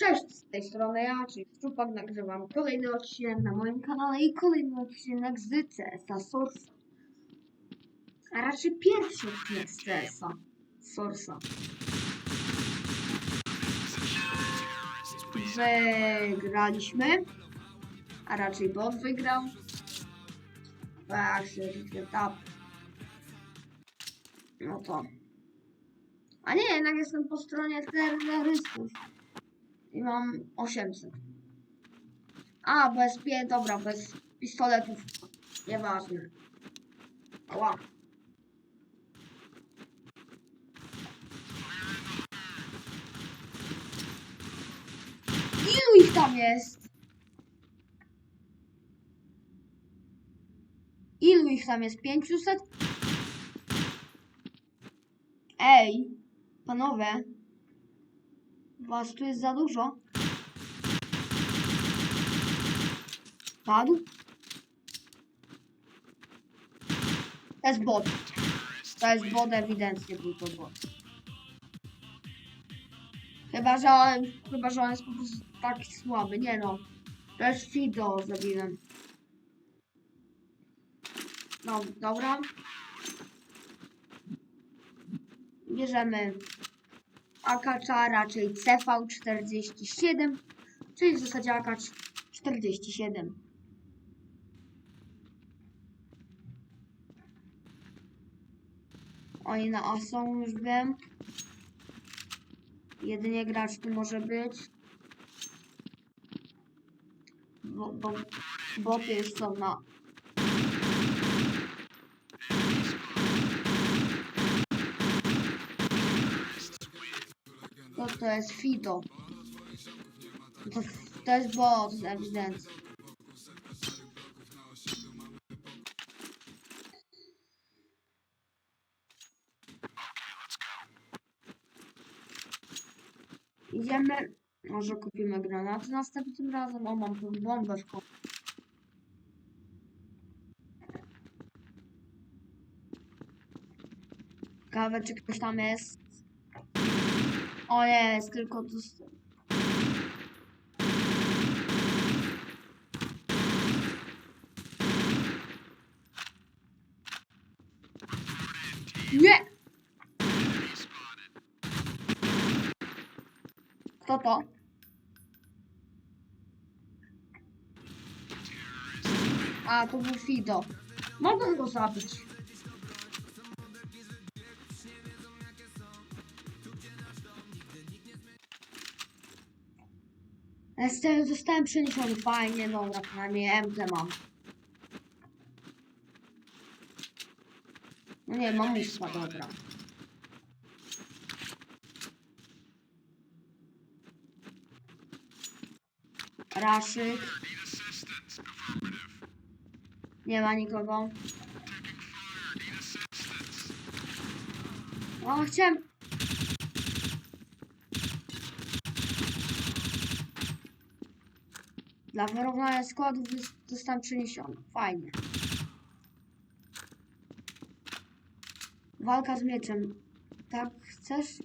Cześć, z tej strony ja, czyli Szczupak, nagrywam kolejny odcinek na moim kanale i kolejny odcinek z CS-a. A raczej pierwszy odcinek z CS-a. Wygraliśmy, a raczej bot wygrał. Tak, się up. No to. A nie, jednak jestem po stronie terrorystów. I mam 800. A, bez pie... Dobra, bez pistoletów. Nieważne. Ała. Ilu ich tam jest? Ilu ich tam jest? 500? Ej, panowie. Was tu jest za dużo. Padł? To jest bot. To jest bot, ewidentnie był to bot. Chyba, że on, chyba, że on jest po prostu taki słaby. Nie no. To jest Fido zabiłem. No, dobra. Bierzemy akacza, raczej CV47, czyli w zasadzie akacz 47. Oni na A są, już wiem. Jedynie gracz tu może być. Bo, bo, już są na To to jest Fido. To, to jest bot ewidentnie. Idziemy. Może kupimy granaty następnym razem. O, mam tu bombę w. Ciekawe, czy ktoś tam jest. O jest, tylko tu... Nie! Kto to? A, to był Fido. Mogę go zabić. Jestem, zostałem przeniesiony fajnie, dobra, przynajmniej MT mam. No nie, mam ósma, dobra. Raszyk. Nie ma nikogo. O, chciałem... Dla wyrównania składów zostałem przeniesiony. Fajnie. Walka z mieczem. Tak chcesz?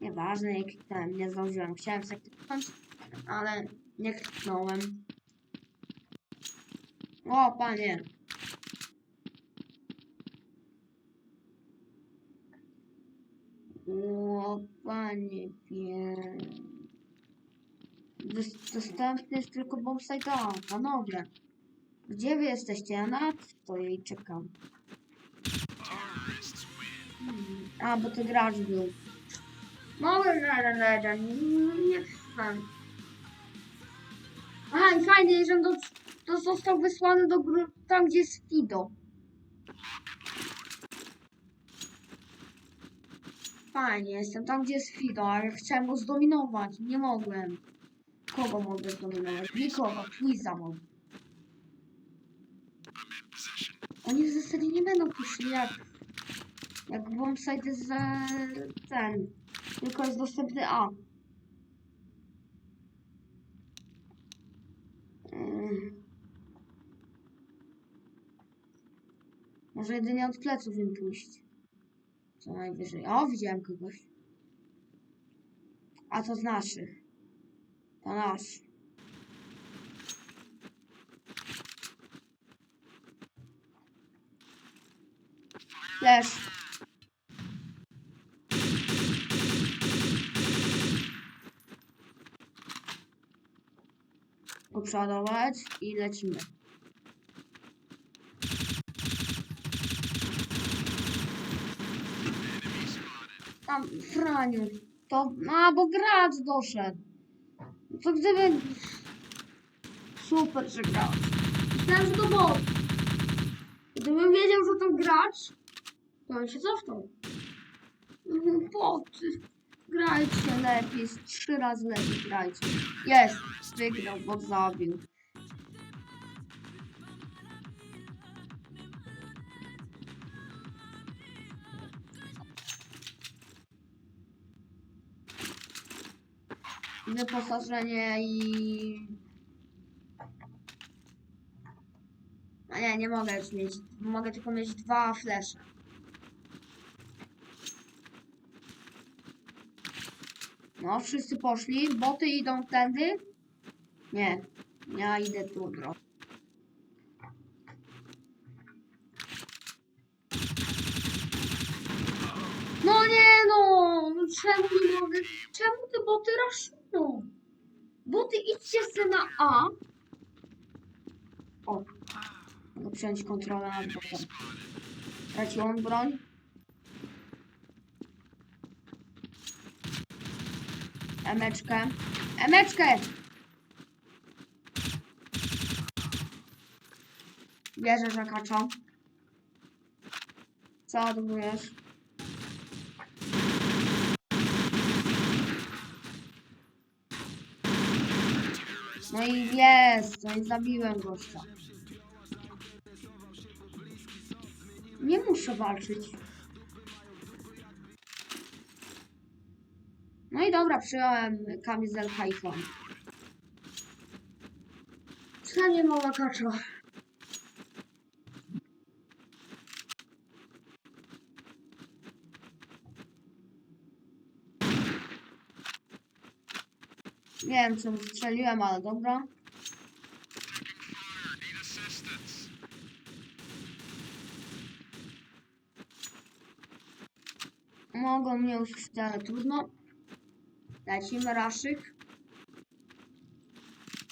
Nieważne, nie kliknąłem, nie zdążyłem. Chciałem sobie ale nie kliknąłem. O, panie. O, panie pie... Dos- Dostępny jest tylko bombsite A, panowie. Gdzie wy jesteście? Ja na stoję i czekam. Hmm. A, bo to gracz był. Mogę żaden jeden, nie wiem. Aha, i fajnie, że on do, to został wysłany do gry tam, gdzie jest Fido. Fajnie, jestem tam, gdzie jest Fido, ale chciałem go zdominować. Nie mogłem. Kogo mogę zdominować? Nikogo, Twiza mogę. Oni w zasadzie nie będą puszli jak... Jak bombsite jest za ten. Tylko jest dostępny A. Ym. Może jedynie od pleców im pójść. Co najwyżej. O, widziałem kogoś. A to z naszych. To nasz. Flash. Poprzodować i lecimy. Tam Franiu, to... A, bo gracz doszedł. To gdyby... Super, że gracz. Myślałem, że to bot. Gdybym wiedział, że to gracz, to on się cofnął. Mhm, Boty. Grajcie lepiej, trzy razy lepiej grajcie. Jest, wygrał, bot zabił. Wyposażenie i... A nie, nie mogę już mieć. Mogę tylko mieć dwa flesze. No, wszyscy poszli. Boty idą tędy. Nie, ja idę tu. bro. No nie no! no Czemu nie mogę? Czemu te boty raszują? Boty idźcie se na A. O. Mogę przejąć kontrolę nad botem. Traciłam broń. Emeczkę. Emeczkę! Bierze, że kacza. Co odbujesz? No i jest, no i zabiłem gościa. Nie muszę walczyć. No i dobra, przyjąłem kamizelkę i fon. Przynajmniej mała kacza. Nie wiem, co strzeliłem, ale dobra. Mogą mnie usłyszeć, ale trudno. Lecimy raszyk.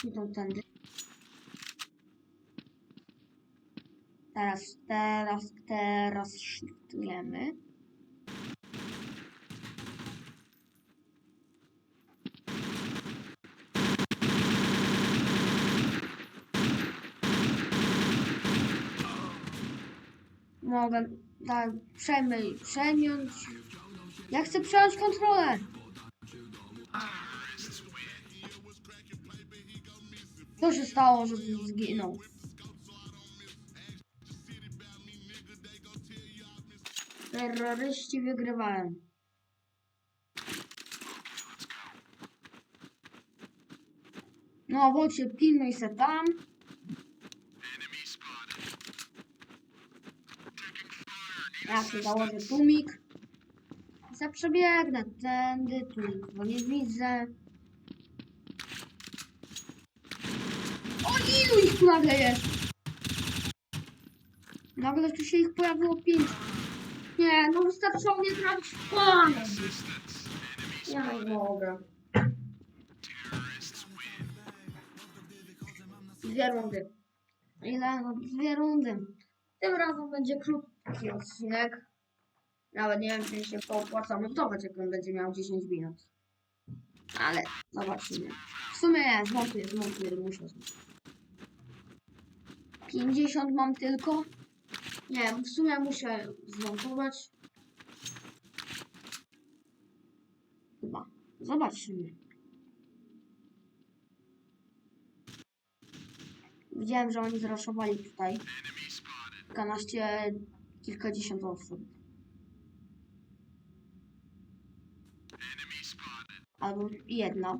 Idą tędy. Teraz, teraz, teraz shiftujemy. Mogę tak przejmę, przejąć. Ja chcę przejąć kontrolę. Co się stało, że zginął? Terroryści wygrywają. No, bocie, pilnuj se tam. Ja się założę tłumik. Zaprzebiegnę tędy, tu nikogo nie widzę. O ilu ich tu nagle jest? Nagle tu się ich pojawiło pięć. Nie, no wystarczyło mnie trafić w kolano. Ja nie mogę. Dwie rundy. Ile? No dwie rundy. Tym razem będzie krótki odcinek. Nawet nie wiem, czy się opłaca montować, jak on będzie miał 10 minut. Ale zobaczymy. W sumie zmontuję, zmontuję, muszę zmontować. 50 mam tylko. Nie, w sumie muszę zmontować. Chyba. Zobaczymy. Widziałem, że oni zraszowali tutaj. Kilkanaście, kilkadziesiąt osób. Albo jedna.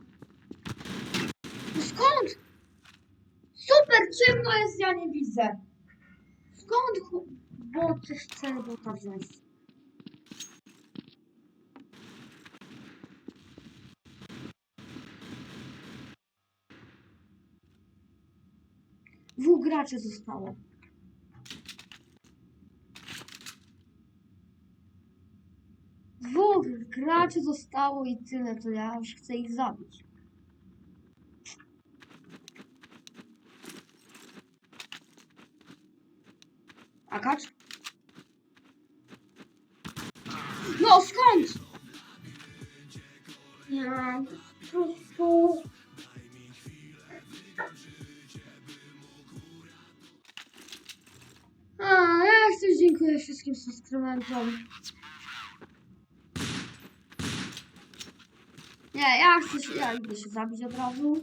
No skąd? Super, ciemno jest, ja nie widzę. Skąd? chu- boty, chcę bota wziąć. Dwóch graczy zostało. Dwóch graczy zostało i tyle, to ja już chcę ich zabić. Akacz? No skąd? Ja po prostu... A, ja też dziękuję wszystkim subskrybentom. Nie, ja chcę się, ja idę się zabić od razu.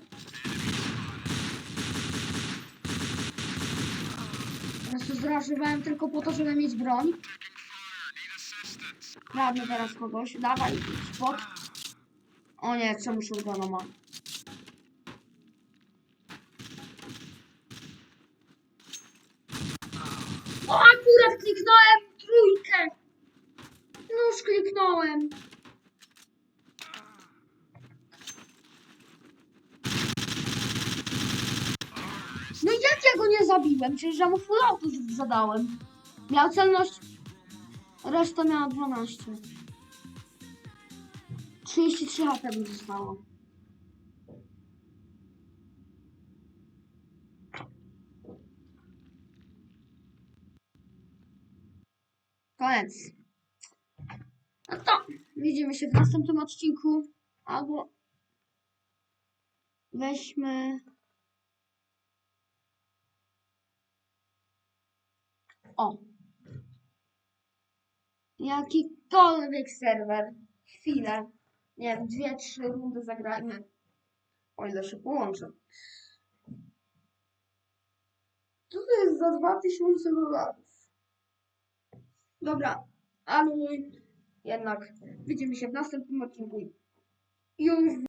Ja się zrażywałem tylko po to, żeby mieć broń. Kradnę teraz kogoś. Dawaj, pod. O nie, czemu shotguna ma? O, akurat kliknąłem trójkę. Nóż kliknąłem. No jak ja go nie zabiłem? Przecież ja mu full auto zadałem. Miał celność... Reszta miała 12. 33 HP mi zostało. Koniec. No to widzimy się w następnym odcinku. Albo weźmy. O. Jakikolwiek serwer. Chwilę. Nie wiem, dwie, trzy rundy zagrajmy. O ile się połączę. Co to jest za 2000 dolarów? Dobra, ale jednak widzimy się w następnym odcinku. Już